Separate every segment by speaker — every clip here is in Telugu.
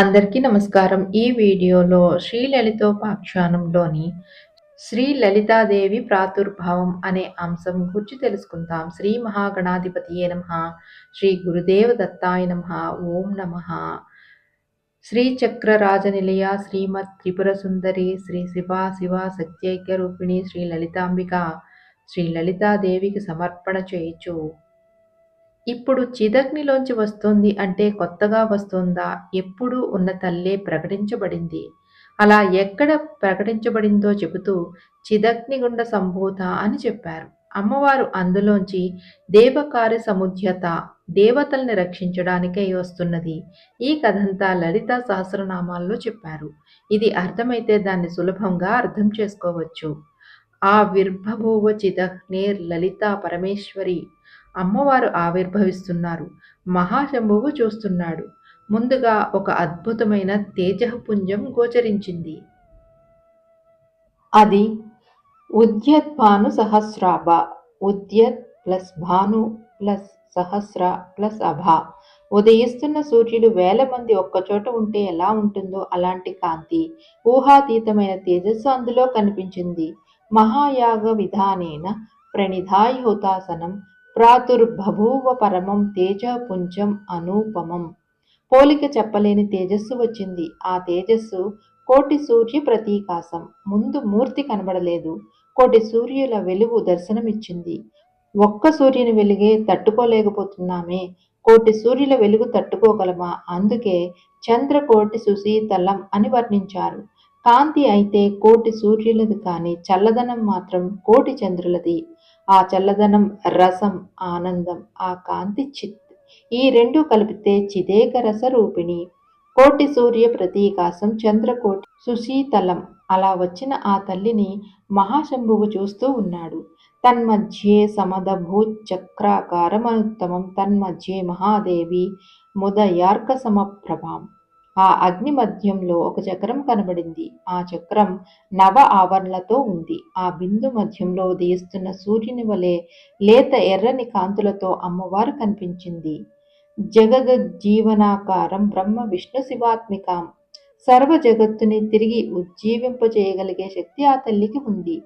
Speaker 1: అందరికీ నమస్కారం. ఈ వీడియోలో శ్రీ లలితోపాఖ్యానంలోని శ్రీ లలితాదేవి ప్రాతుర్భావం అనే అంశం గురించి తెలుసుకుందాం. శ్రీ మహాగణాధిపతి నమ? శ్రీ గురుదేవ దత్తాయ నమ. ఓం నమ. శ్రీ చక్రరాజనిలయ శ్రీమత్ త్రిపుర సుందరి శ్రీ శివ శివ సత్యైక్య రూపిణి శ్రీ లలితాంబిక శ్రీ లలితాదేవికి సమర్పణ చేయొచ్చు ఇప్పుడు చిదగ్నిలోంచి వస్తుంది అంటే కొత్తగా వస్తుందా? ఎప్పుడు ఉన్న తల్లే ప్రకటించబడింది. అలా ఎక్కడ ప్రకటించబడిందో చెబుతూ చిదగ్నిగుండ సంభూత అని చెప్పారు. అమ్మవారు అందులోంచి దేవకార్య సముద్యత దేవతల్ని రక్షించడానికై వస్తున్నది. ఈ కథంతా లలిత సహస్రనామాల్లో చెప్పారు. ఇది అర్థమైతే దాన్ని సులభంగా అర్థం చేసుకోవచ్చు. ఆ విర్భభూవ చిదగ్నేర్ లలిత పరమేశ్వరి అమ్మవారు ఆవిర్భవిస్తున్నారు. మహాశంభువు చూస్తున్నాడు. ముందుగా ఒక అద్భుతమైన తేజపుంజం గోచరించింది. అది ఉద్యత్ భాను సహస్రాభ ఉద్యత్ ప్లస్ భాను ప్లస్ సహస్ర ప్లస్ అభ. ఉదయిస్తున్న సూర్యుడు వేల మంది ఒక్కచోట ఉంటే ఎలా ఉంటుందో అలాంటి కాంతి ఊహాతీతమైన తేజస్సు అందులో కనిపించింది. మహాయాగ విధానేన ప్రణిధాయ హుతాసనం ప్రాతుర్భభూవ పరమం తేజపుంజం అనూపమం. పోలిక చెప్పలేని తేజస్సు వచ్చింది. ఆ తేజస్సు కోటి సూర్య ప్రతీకాసం ముందు మూర్తి కనబడలేదు. కోటి సూర్యుల వెలుగు దర్శనమిచ్చింది. ఒక్క సూర్యుని వెలుగే తట్టుకోలేకపోతున్నామే. కోటి సూర్యుల వెలుగు తట్టుకోగలమా? అందుకే చంద్రకోటి సుశీతలం అని వర్ణించారు. కాంతి అయితే కోటి సూర్యులది కానీ చల్లదనం మాత్రం కోటి చంద్రులది. ఆ చల్లదనం రసం ఆనందం ఆ కాంతి చిత్ ఈ రెండు కలిపితే చిదేక రస రూపిణి. కోటి సూర్య ప్రతీకాశం చంద్రకోటి సుశీతలం. అలా వచ్చిన ఆ తల్లిని మహాశంభువు చూస్తూ ఉన్నాడు. తన్మధ్యే సమదభూ చక్రాకారమనుత్తమం తన్మధ్యే మహాదేవి ముదయార్క సమప్రభాం ఆ అగ్ని మధ్యంలో ఒక చక్రం కనబడింది. ఆ చక్రం నవ ఆవరణలతో ఉంది. ఆ బిందు మధ్యంలో ఉదయిస్తున్న సూర్యుని వలె లేత ఎర్రని కాంతులతో అమ్మవారు కనిపించింది. జగదజ్జీవనాకారం బ్రహ్మ విష్ణు శివాత్మికం. సర్వ జగత్తుని తిరిగి ఉజ్జీవింపజేయగలిగే శక్తి ఆ తల్లికి ఉంది.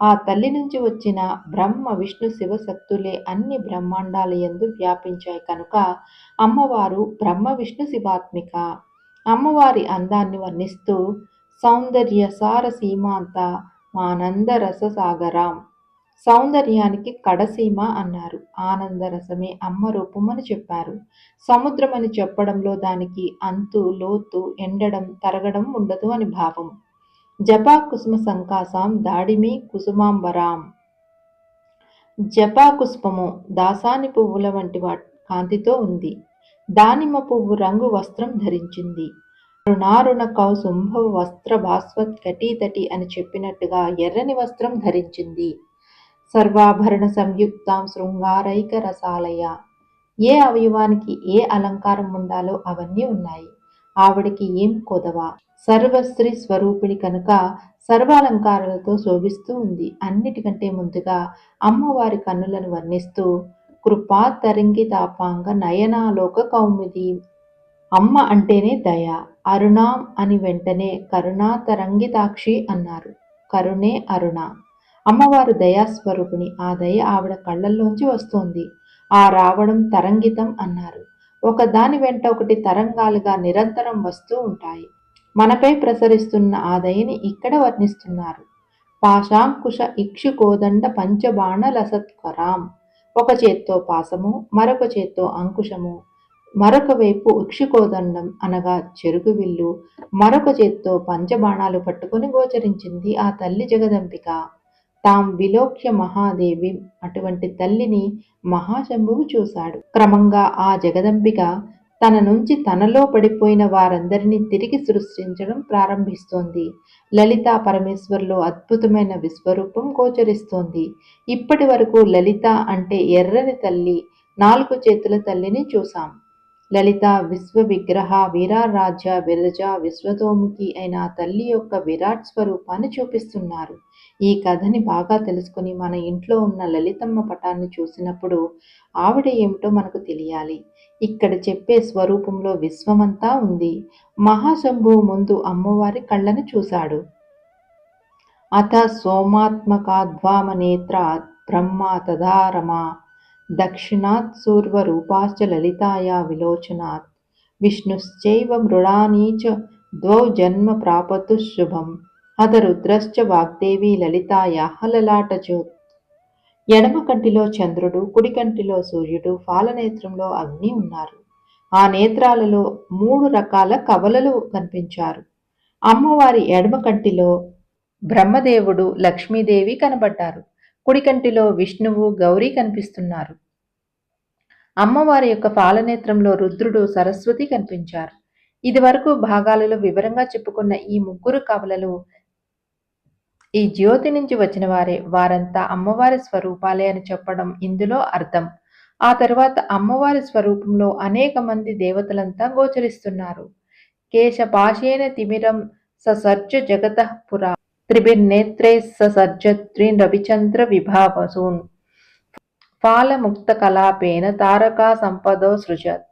Speaker 1: ఆ తల్లి నుంచి వచ్చిన బ్రహ్మ విష్ణు శివ శక్తులే అన్ని బ్రహ్మాండాల ఎందు వ్యాపించాయి కనుక అమ్మవారు బ్రహ్మ విష్ణు శివాత్మిక. అమ్మవారి అందాన్ని వర్ణిస్తూ సౌందర్య సార సీమాంత ఆనంద రససాగరాం సౌందర్యానికి కడసీమ అన్నారు. ఆనందరసమే అమ్మ రూపమని చెప్పారు. సముద్రం అని చెప్పడంలో దానికి అంతు లోతు ఎండడం తరగడం ఉండదు అని భావం. జపా కుసుమ సంకాసాం దాడిమి కుసుమాంబరాం. జపా కుసుమము దాసాని పువ్వుల వంటి వా కాంతితో ఉంది. దానిమ్మ పువ్వు రంగు వస్త్రం ధరించింది. రుణారుణ కౌసుంభవ వస్త్ర భాస్వత్ కటీతటి అని చెప్పినట్టుగా ఎర్రని వస్త్రం ధరించింది. సర్వాభరణ సంయుక్తాం శృంగారైక రసాలయ. ఏ అవయవానికి ఏ అలంకారం ఉండాలో అవన్నీ ఉన్నాయి. ఆవిడికి ఏం కొదవ? సర్వశ్రీ స్వరూపిణి కనుక సర్వాలంకారాలతో శోభిస్తూ ఉంది. అన్నిటికంటే ముందుగా అమ్మవారి కన్నులను వర్ణిస్తూ కృపా తరంగితాపాంగ నయనాలోక కౌముది. అమ్మ అంటేనే దయ అరుణాం అని వెంటనే కరుణా తరంగితాక్షి అన్నారు. కరుణే అరుణ. అమ్మవారు దయాస్వరూపిణి. ఆ దయ ఆవిడ కళ్ళల్లోంచి వస్తోంది. ఆ రావడం తరంగితం అన్నారు. ఒకదాని వెంట ఒకటి తరంగాలుగా నిరంతరం వస్తూ ఉంటాయి. మనపై ప్రసరిస్తున్న ఆ దయని ఇక్కడ వర్ణిస్తున్నారు. పాశాంకుశ ఇక్షుకోదండ పంచబాణ లసత్కరాం ఒక చేత్తో పాసము మరొక చేత్తో అంకుశము మరొక వైపు ఇక్షుకోదండం అనగా చెరుకు విల్లు మరొక చేత్తో పంచబాణాలు పట్టుకుని గోచరించింది ఆ తల్లి జగదంబిక. తాం విలోక్య మహాదేవి అటువంటి తల్లిని మహాశంభువు చూశాడు. క్రమంగా ఆ జగదంబిక తన నుంచి తనలో పడిపోయిన వారందరినీ తిరిగి సృష్టించడం ప్రారంభిస్తోంది. లలిత పరమేశ్వర్లో అద్భుతమైన విశ్వరూపం గోచరిస్తోంది. ఇప్పటి వరకు లలిత అంటే ఎర్రని తల్లి నాలుగు చేతుల తల్లిని చూసాం లలిత విశ్వ విగ్రహ వీరారాజ్య విరజ విశ్వతోముఖి అయిన తల్లి యొక్క విరాట్ స్వరూపాన్ని చూపిస్తున్నారు. ఈ కథని బాగా తెలుసుకుని మన ఇంట్లో ఉన్న లలితమ్మ పటాన్ని చూసినప్పుడు ఆవిడ ఏమిటో మనకు తెలియాలి. ఇక్కడ చెప్పే స్వరూపంలో విశ్వమంతా ఉంది. మహాశంభువు ముందు అమ్మవారి కళ్ళను చూశాడు. అథ సోమాత్మకాద్వామనేత్రాత్ బ్రహ్మ తదారమా. దక్షిణాత్ దక్షిణాత్ సూర్వరూపాశ్చ లలితాయా విలోచనాత్. విష్ణుశ్చైవ మృడానీ చ ద్వౌ జన్మ ప్రాపతు శుభం. అత రుద్రశ్చ వాగ్దేవి హలలాట లలాటజ్యోత్ ఎడమ కంటిలో చంద్రుడు కుడి కంటిలో సూర్యుడు పాలనేత్రంలో అగ్ని ఉన్నారు. ఆ నేత్రాలలో మూడు రకాల కవలలు కనిపించారు. అమ్మవారి ఎడమ కంటిలో బ్రహ్మదేవుడు లక్ష్మీదేవి కనబడ్డారు. కుడి కంటిలో విష్ణువు గౌరీ కనిపిస్తున్నారు. అమ్మవారి యొక్క పాలనేత్రంలో రుద్రుడు సరస్వతి కనిపించారు. ఇదివరకు భాగాలలో వివరంగా చెప్పుకున్న ఈ ముగ్గురు కవలలు ఈ జ్యోతి నుంచి వచ్చిన వారే వారంతా అమ్మవారి స్వరూపాలే అని చెప్పడం ఇందులో అర్థం. ఆ తర్వాత అమ్మవారి స్వరూపంలో అనేక మంది దేవతలంతా గోచరిస్తున్నారు. కేశపాశేన తిమిరం ససర్జ జగత పురా త్రిభిర్నేత్రే ససర్జ త్రీన్ రవిచంద్ర విభావసూన్. ఫాలముక్తకలాపేన తారకా సంపదో సృజత్.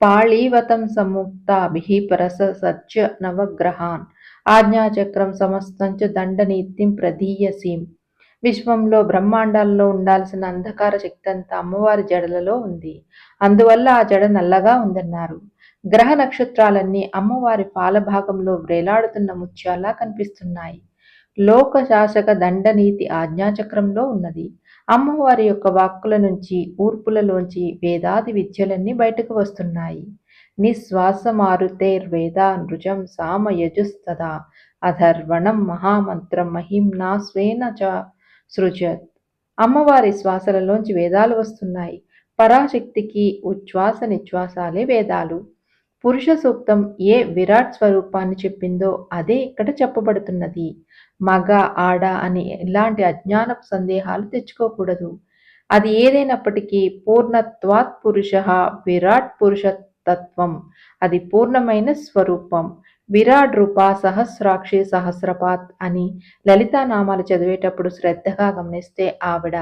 Speaker 1: పాళీవతం సముక్తాభి పరస సజ్జ నవగ్రహాన్. ఆజ్ఞాచక్రం సమస్తంచ దండనీతిం ప్రదీయసీం. విశ్వంలో బ్రహ్మాండాల్లో ఉండాల్సిన అంధకార శక్తి అంతా అమ్మవారి జడలలో ఉంది. అందువల్ల ఆ జడ నల్లగా ఉందన్నారు. గ్రహ నక్షత్రాలన్నీ అమ్మవారి పాలభాగంలో వ్రేలాడుతున్న ముత్యాలా కనిపిస్తున్నాయి. లోక శాసక దండనీతి ఆజ్ఞాచక్రంలో ఉన్నది. అమ్మవారి యొక్క వాక్కుల నుంచి ఊర్పులలోంచి వేదాది విద్యలన్నీ బయటకు వస్తున్నాయి. నిశ్వాస మారుతేర్వేదా నృజం సామ అధర్వణం మహామంత్రం మహిమ్నా స్వేన చ సృజత్ అమ్మవారి శ్వాసలలోంచి వేదాలు వస్తున్నాయి. పరాశక్తికి ఉచ్ఛ్వాస నిశ్వాసాలే వేదాలు. పురుష సూక్తం ఏ విరాట్ స్వరూపాన్ని చెప్పిందో అదే ఇక్కడ చెప్పబడుతున్నది. మగ ఆడ అని ఎలాంటి అజ్ఞానపు సందేహాలు తెచ్చుకోకూడదు. అది ఏదైనప్పటికీ పూర్ణత్వాత్ పురుష విరాట్ తత్వం. అది పూర్ణమైన స్వరూపం. విరాట్ రూప సహస్రాక్షి సహస్రపాత్ అని లలితా నామాలు చదివేటప్పుడు శ్రద్ధగా గమనిస్తే ఆవిడ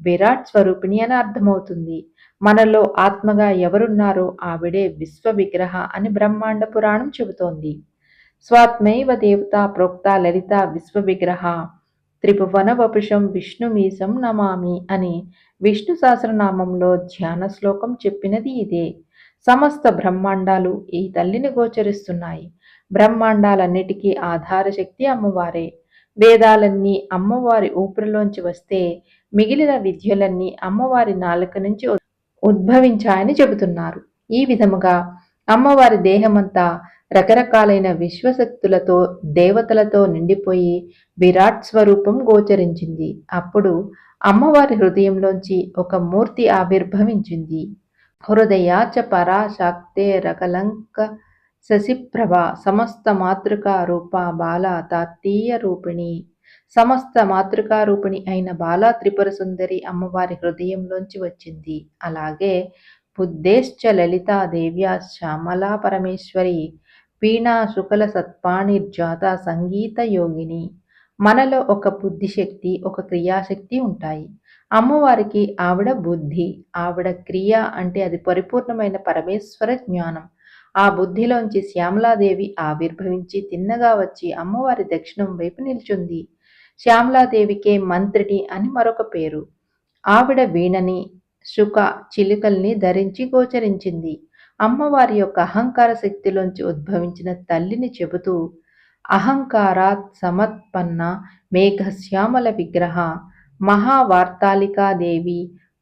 Speaker 1: విరాట్ స్వరూపిణి అని అర్థమవుతుంది. మనలో ఆత్మగా ఎవరున్నారో ఆవిడే విశ్వ విగ్రహ అని బ్రహ్మాండ పురాణం చెబుతోంది. స్వాత్మైవ దేవత ప్రోక్త లలిత విశ్వ విగ్రహ త్రిభువన వపుషం విష్ణుమీసం నమామి అని విష్ణు సహస్రనామంలో ధ్యాన శ్లోకం చెప్పినది ఇదే. సమస్త బ్రహ్మాండాలు ఈ తల్లిని గోచరిస్తున్నాయి. బ్రహ్మాండాలన్నిటికీ ఆధార శక్తి అమ్మవారే. వేదాలన్నీ అమ్మవారి ఊపిరిలోంచి వస్తే మిగిలిన విద్యలన్నీ అమ్మవారి నాలుక నుంచి ఉద్భవించాయని చెబుతున్నారు. ఈ విధముగా అమ్మవారి దేహమంతా రకరకాలైన విశ్వశక్తులతో దేవతలతో నిండిపోయి విరాట్ స్వరూపం గోచరించింది. అప్పుడు అమ్మవారి హృదయంలోంచి ఒక మూర్తి ఆవిర్భవించింది. హృదయాచ పరాశాక్తే రకలంక శశిప్రభ సమస్త మాతృకా రూప బాల తాత్తీయ రూపిణి. సమస్త మాతృకా రూపిణి అయిన బాల త్రిపుర సుందరి అమ్మవారి హృదయంలోంచి వచ్చింది. అలాగే బుద్ధేశ్చ లలితా దేవ్యా శ్యామలా పరమేశ్వరి వీణా శుకల సత్పాణిర్జాత సంగీత యోగిని. మనలో ఒక బుద్ధిశక్తి ఒక క్రియాశక్తి ఉంటాయి. అమ్మవారికి ఆవిడ బుద్ధి ఆవిడ క్రియ అంటే అది పరిపూర్ణమైన పరమేశ్వర జ్ఞానం. ఆ బుద్ధిలోంచి శ్యామలాదేవి ఆవిర్భవించి తిన్నగా వచ్చి అమ్మవారి దక్షిణం వైపు నిల్చుంది. శ్యామలాదేవికే మంత్రిని అని మరొక పేరు. ఆవిడ వీణని శుక చిలుకల్ని ధరించి గోచరించింది. అమ్మవారి యొక్క అహంకార శక్తిలోంచి ఉద్భవించిన తల్లిని చెబుతూ అహంకారాత్ సమత్పన్న మేఘశ్యామల విగ్రహ మహావార్తాళికాదేవి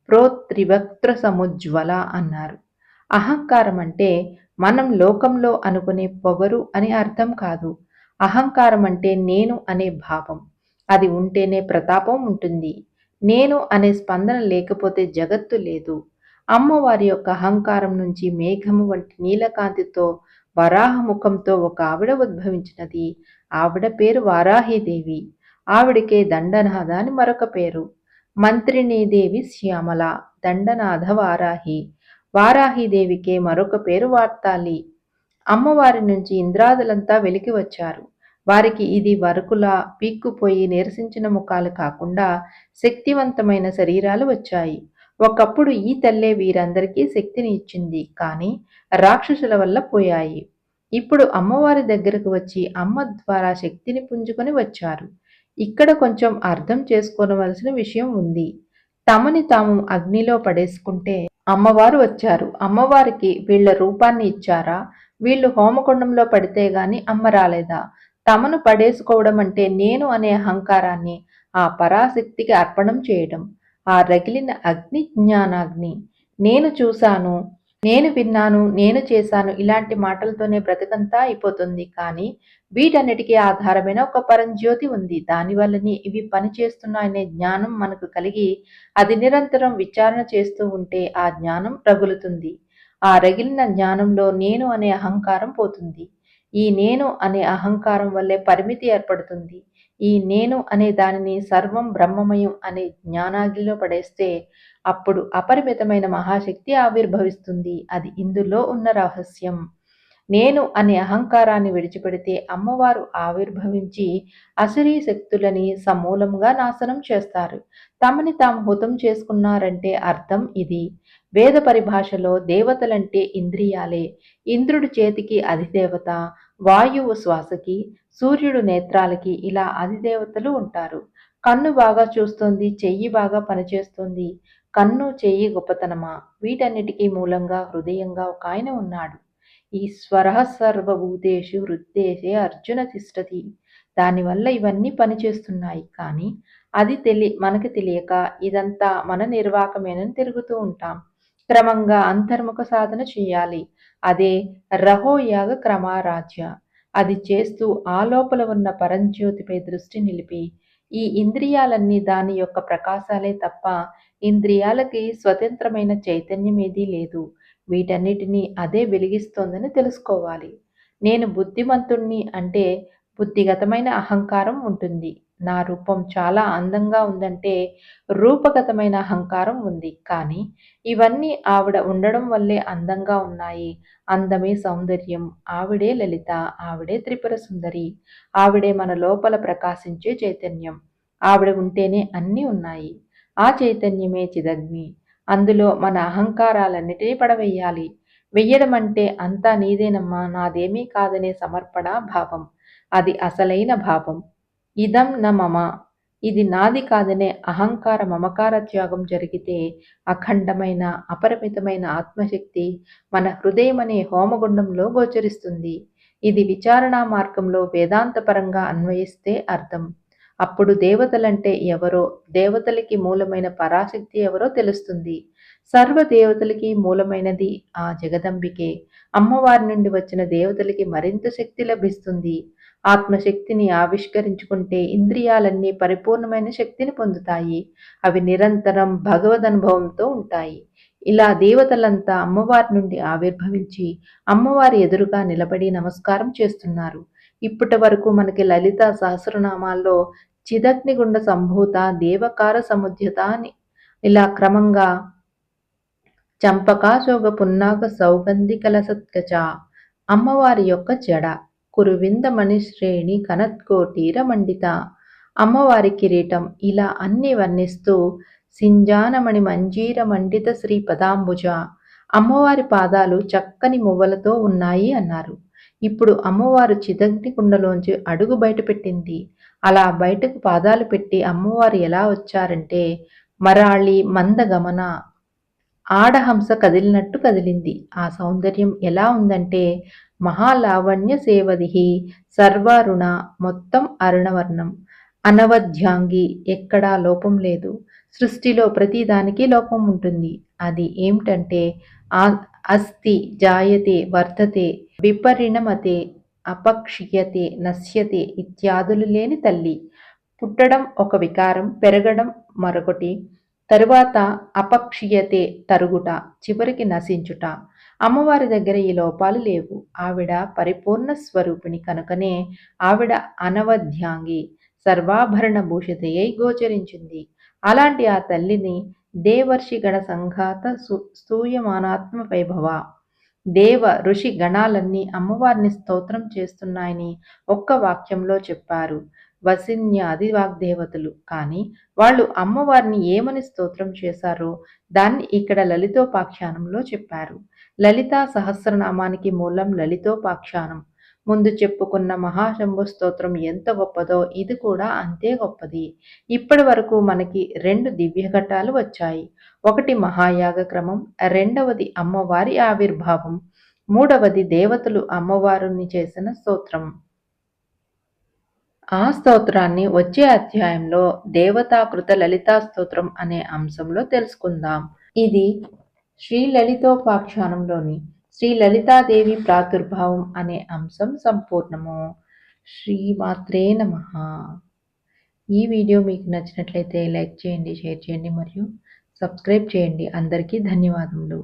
Speaker 1: ప్రోత్రివక్త్ర సముజ్వల అన్నారు. అహంకారం అంటే మనం లోకంలో అనుకునే పొగరు అని అర్థం కాదు. అహంకారం అంటే నేను అనే భావం. అది ఉంటేనే ప్రతాపం ఉంటుంది. నేను అనే స్పందన లేకపోతే జగత్తు లేదు. అమ్మవారి యొక్క అహంకారం నుంచి మేఘము వంటి నీలకాంతితో వరాహముఖంతో ఒక ఆవిడ ఉద్భవించినది. ఆవిడ పేరు వారాహిదేవి ఆవిడకే దండనాథ అని మరొక పేరు. మంత్రినీదేవి శ్యామల దండనాథ వారాహి. వారాహిదేవికే మరొక పేరు వార్తాలి. అమ్మవారి నుంచి ఇంద్రాదులంతా వెలికి వచ్చారు. వారికి ఇది వరకులా పీక్కుపోయి నిరసించిన ముఖాలు కాకుండా శక్తివంతమైన శరీరాలు వచ్చాయి. ఒకప్పుడు ఈ తల్లే వీరందరికీ శక్తిని ఇచ్చింది కానీ రాక్షసుల వల్ల పోయాయి. ఇప్పుడు అమ్మవారి దగ్గరకు వచ్చి అమ్మ ద్వారా శక్తిని పుంజుకొని వచ్చారు. ఇక్కడ కొంచెం అర్థం చేసుకోవలసిన విషయం ఉంది. తమని తాము అగ్నిలో పడేసుకుంటే అమ్మవారు వచ్చారు. అమ్మవారికి వీళ్ళ రూపాన్ని ఇచ్చారా? వీళ్ళు హోమకుండంలో పడితే గాని అమ్మ రాలేదా? తమను పడేసుకోవడం అంటే నేను అనే అహంకారాన్ని ఆ పరాశక్తికి అర్పణం చేయడం. ఆ రగిలిన అగ్ని జ్ఞానాగ్ని. నేను చూశాను నేను విన్నాను నేను చేశాను ఇలాంటి మాటలతోనే బ్రతకంతా అయిపోతుంది. కానీ వీటన్నిటికీ ఆధారమైన ఒక పరంజ్యోతి ఉంది. దానివల్లనే ఇవి పనిచేస్తున్నాయనే జ్ఞానం మనకు కలిగి అది నిరంతరం విచారణ చేస్తూ ఉంటే ఆ జ్ఞానం రగులుతుంది. ఆ రగిలిన జ్ఞానంలో నేను అనే అహంకారం పోతుంది. ఈ నేను అనే అహంకారం వల్లే పరిమితి ఏర్పడుతుంది. ఈ నేను అనే దానిని సర్వం బ్రహ్మమయం అనే జ్ఞానాగ్నిలో పడేస్తే అప్పుడు అపరిమితమైన మహాశక్తి ఆవిర్భవిస్తుంది. అది ఇందులో ఉన్న రహస్యం. నేను అనే అహంకారాన్ని విడిచిపెడితే అమ్మవారు ఆవిర్భవించి అసిరీ శక్తులని సమూలంగా నాశనం చేస్తారు. తమని తాము హుతం చేసుకున్నారంటే అర్థం ఇది. వేద పరిభాషలో దేవతలంటే ఇంద్రియాలే. ఇంద్రుడి చేతికి అధిదేవత వాయువు శ్వాసకి సూర్యుడు నేత్రాలకి ఇలా అధిదేవతలు ఉంటారు. కన్ను బాగా చూస్తుంది చెయ్యి బాగా పనిచేస్తుంది. కన్ను చెయ్యి గొప్పతనమా? వీటన్నిటికీ మూలంగా హృదయంగా ఒక ఆయన ఉన్నాడు. ఈశ్వర సర్వభూతేషు హృద్దేశే అర్జున తిష్టతి. దానివల్ల ఇవన్నీ పనిచేస్తున్నాయి. కానీ అది తెలి మనకి తెలియక ఇదంతా మన నిర్వాకమేనని తిరుగుతూ ఉంటాం. క్రమంగా అంతర్ముఖ సాధన చేయాలి. అదే రహోయాగ క్రమారాధ్య. అది చేస్తూ ఆ లోపల ఉన్న పరంజ్యోతిపై దృష్టి నిలిపి ఈ ఇంద్రియాలన్నీ దాని యొక్క ప్రకాశాలే తప్ప ఇంద్రియాలకి స్వతంత్రమైన చైతన్యం ఏదీ లేదు. వీటన్నిటినీ అదే వెలిగిస్తోందని తెలుసుకోవాలి. నేను బుద్ధిమంతుణ్ణి అంటే బుద్ధిగతమైన అహంకారం ఉంటుంది. నా రూపం చాలా అందంగా ఉందంటే రూపగతమైన అహంకారం ఉంది. కానీ ఇవన్నీ ఆవిడ ఉండడం వల్లే అందంగా ఉన్నాయి. అందమే సౌందర్యం. ఆవిడే లలిత. ఆవిడే త్రిపుర సుందరి. ఆవిడే మన లోపల ప్రకాశించే చైతన్యం. ఆవిడ ఉంటేనే అన్నీ ఉన్నాయి. ఆ చైతన్యమే చిదగ్ని. అందులో మన అహంకారాలన్నిటినీ పడవేయాలి. వెయ్యడం అంటే అంతా నీదేనమ్మా. నాదేమీ కాదనే సమర్పణ భావం. అది అసలైన భావం. ఇదం న మమ. ఇది నాది కాదనే అహంకార మమకార త్యాగం జరిగితే అఖండమైన అపరిమితమైన ఆత్మశక్తి మన హృదయమనే హోమగుండంలో గోచరిస్తుంది. ఇది విచారణా మార్గంలో వేదాంతపరంగా అన్వయిస్తే అర్థం. అప్పుడు దేవతలంటే ఎవరో దేవతలకి మూలమైన పరాశక్తి ఎవరో తెలుస్తుంది. సర్వ దేవతలకి మూలమైనది ఆ జగదంబికే. అమ్మవారి నుండి వచ్చిన దేవతలకి మరింత శక్తి లభిస్తుంది. ఆత్మశక్తిని ఆవిష్కరించుకుంటే ఇంద్రియాలన్నీ పరిపూర్ణమైన శక్తిని పొందుతాయి. అవి నిరంతరం భగవద్ అనుభవంతో ఉంటాయి. ఇలా దేవతలంతా అమ్మవారి నుండి ఆవిర్భవించి అమ్మవారి ఎదురుగా నిలబడి నమస్కారం చేస్తున్నారు. ఇప్పటి వరకు మనకి లలిత సహస్రనామాల్లో చిదగ్నిగుండ సంభూత దేవకార సముద్యత అని ఇలా క్రమంగా చంపకాశోగ పున్నాగ సౌగంధి కలసత్కచ అమ్మవారి యొక్క జడ. కురువింద మణిశ్రేణి కనత్కోటీర మండిత. అమ్మవారి కిరీటం ఇలా అన్ని వర్ణిస్తూ సింజానమణి మంజీర మండిత శ్రీ పదాంబుజ. అమ్మవారి పాదాలు చక్కని మువ్వలతో ఉన్నాయి అన్నారు. ఇప్పుడు అమ్మవారు చిదగ్ని కుండలోంచి అడుగు బయట పెట్టింది. అలా బయటకు పాదాలు పెట్టి అమ్మవారు ఎలా వచ్చారంటే మరాళి మందగమన. ఆడహంస కదిలినట్టు కదిలింది. ఆ సౌందర్యం ఎలా ఉందంటే మహాలావణ్య సేవదిహి సర్వారుణ మొత్తం అరుణవర్ణం. అనవధ్యాంగి ఎక్కడా లోపం లేదు. సృష్టిలో ప్రతిదానికి లోపం ఉంటుంది. అది ఏమిటంటే అస్థి జాయతే వర్ధతే విపరిణమతే అపక్షీయతే నశ్యతే ఇత్యాదులు లేని తల్లి. పుట్టడం ఒక వికారం పెరగడం మరొకటి. తరువాత అపక్షీయతే తరుగుట చివరికి నశించుట. అమ్మవారి దగ్గర ఈ లోపాలు లేవు. ఆవిడ పరిపూర్ణ స్వరూపిణి కనుకనే ఆవిడ అనవధ్యాంగి సర్వాభరణ భూషితయ్యై గోచరించింది. అలాంటి ఆ తల్లిని దేవర్షిగణ సంఘాత స్తూయమానాత్మ వైభవ దేవ ఋషి గణాలన్నీ అమ్మవారిని స్తోత్రం చేస్తున్నాయని ఒక్క వాక్యంలో చెప్పారు. వసిన్యాది వాగ్దేవతలు కానీ వాళ్ళు అమ్మవారిని ఏమని స్తోత్రం చేశారో దాన్ని ఇక్కడ లలితోపాఖ్యానంలో చెప్పారు. లలితా సహస్రనామానికి మూలం లలితోపాఖ్యానం. ముందు చెప్పుకున్న మహాశంభు స్తోత్రం ఎంత గొప్పదో ఇది కూడా అంతే గొప్పది. ఇప్పటి వరకు మనకి రెండు దివ్య ఘట్టాలు వచ్చాయి. ఒకటి మహాయాగ క్రమం రెండవది అమ్మవారి ఆవిర్భావం మూడవది దేవతలు అమ్మవారుని చేసిన స్తోత్రం. ఆ స్తోత్రాన్ని వచ్చే అధ్యాయంలో దేవతాకృత లలితా స్తోత్రం అనే అంశంలో తెలుసుకుందాం. ఇది శ్రీ లలితోపాఖ్యానంలోని శ్రీ లలితాదేవి ప్రాదుర్భావం అనే అంశం సంపూర్ణము. శ్రీమాత్రే నమ. ఈ వీడియో మీకు నచ్చినట్లయితే లైక్ చేయండి షేర్ చేయండి మరియు సబ్స్క్రైబ్ చేయండి. అందరికీ ధన్యవాదములు.